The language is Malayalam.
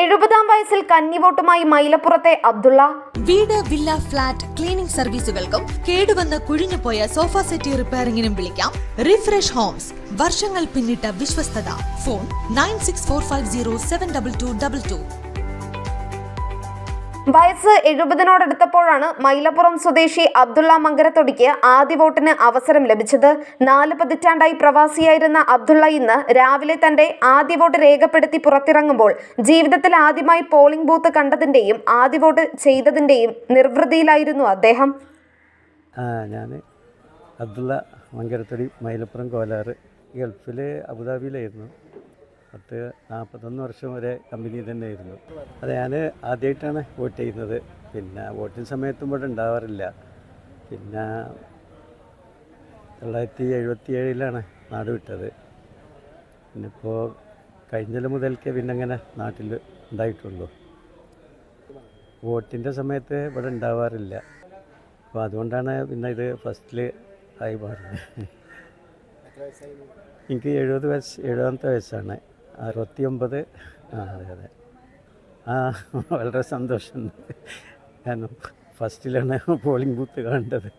എഴുപതാം വയസ്സിൽ കന്നിവോട്ടുമായി മൈലപ്പുറത്തെ അബ്ദുള്ള. വീട് വില്ല ഫ്ലാറ്റ് ക്ലീനിംഗ് സർവീസുകൾക്കും കേടുവന്ന് കുഴിഞ്ഞുപോയ സോഫ സെറ്റ് റിപ്പയറിംഗിനും വിളിക്കാം. റിഫ്രഷ് ഹോംസ് വർഷങ്ങൾ പിന്നിട്ട വിശ്വസ്തത. Phone nine six four five zero seven double two double two. വയസ്സ് എഴുപതിനോടടുത്തപ്പോഴാണ് മൈലപ്പുറം സ്വദേശി അബ്ദുള്ള മങ്കരത്തൊടിക്ക് ആദ്യ വോട്ടിന് അവസരം ലഭിച്ചത്. നാല് പതിറ്റാണ്ടായി പ്രവാസിയായിരുന്ന അബ്ദുള്ള ഇന്ന് രാവിലെ തന്റെ ആദ്യ വോട്ട് രേഖപ്പെടുത്തി പുറത്തിറങ്ങുമ്പോൾ ജീവിതത്തിൽ ആദ്യമായി പോളിംഗ് ബൂത്ത് കണ്ടതിന്റെയും ആദ്യ വോട്ട് ചെയ്തതിന്റെയും നിർവൃതിയിലായിരുന്നു അദ്ദേഹം. ഞാൻ അബ്ദുള്ള മങ്കരത്തൊടി മൈലപ്പുറം കോലാറ് ഗൾഫിലെ അബുദാബിയിലായിരുന്നു. പത്ത് നാൽപ്പത്തൊന്ന് വർഷം വരെ കമ്പനി തന്നെയായിരുന്നു. അത് ഞാൻ ആദ്യമായിട്ടാണ് വോട്ട് ചെയ്യുന്നത്. പിന്നെ വോട്ടിംഗ് സമയത്തും ഇവിടെ ഉണ്ടാവാറില്ല. പിന്നെ തൊള്ളായിരത്തി എഴുപത്തി ഏഴിലാണ് നാട് വിട്ടത്. പിന്നിപ്പോൾ കഴിഞ്ഞ മുതൽക്കേ പിന്നെ അങ്ങനെ നാട്ടിൽ ഉണ്ടായിട്ടുള്ളൂ. വോട്ടിന്റെ സമയത്ത് ഇവിടെ ഉണ്ടാവാറില്ല. അപ്പോൾ അതുകൊണ്ടാണ് പിന്നെ ഇത് ഫസ്റ്റിൽ ആയി മാറുന്നത്. എനിക്ക് എഴുപത് വയസ്സ് എഴുപതാമത്തെ വയസ്സാണ്. അറുപത്തി ഒമ്പത് ആ അതെ അതെ. ആ വളരെ സന്തോഷമുണ്ട് കാരണം ഫസ്റ്റിലാണ് പോളിംഗ് ബൂത്ത് കണ്ടത്.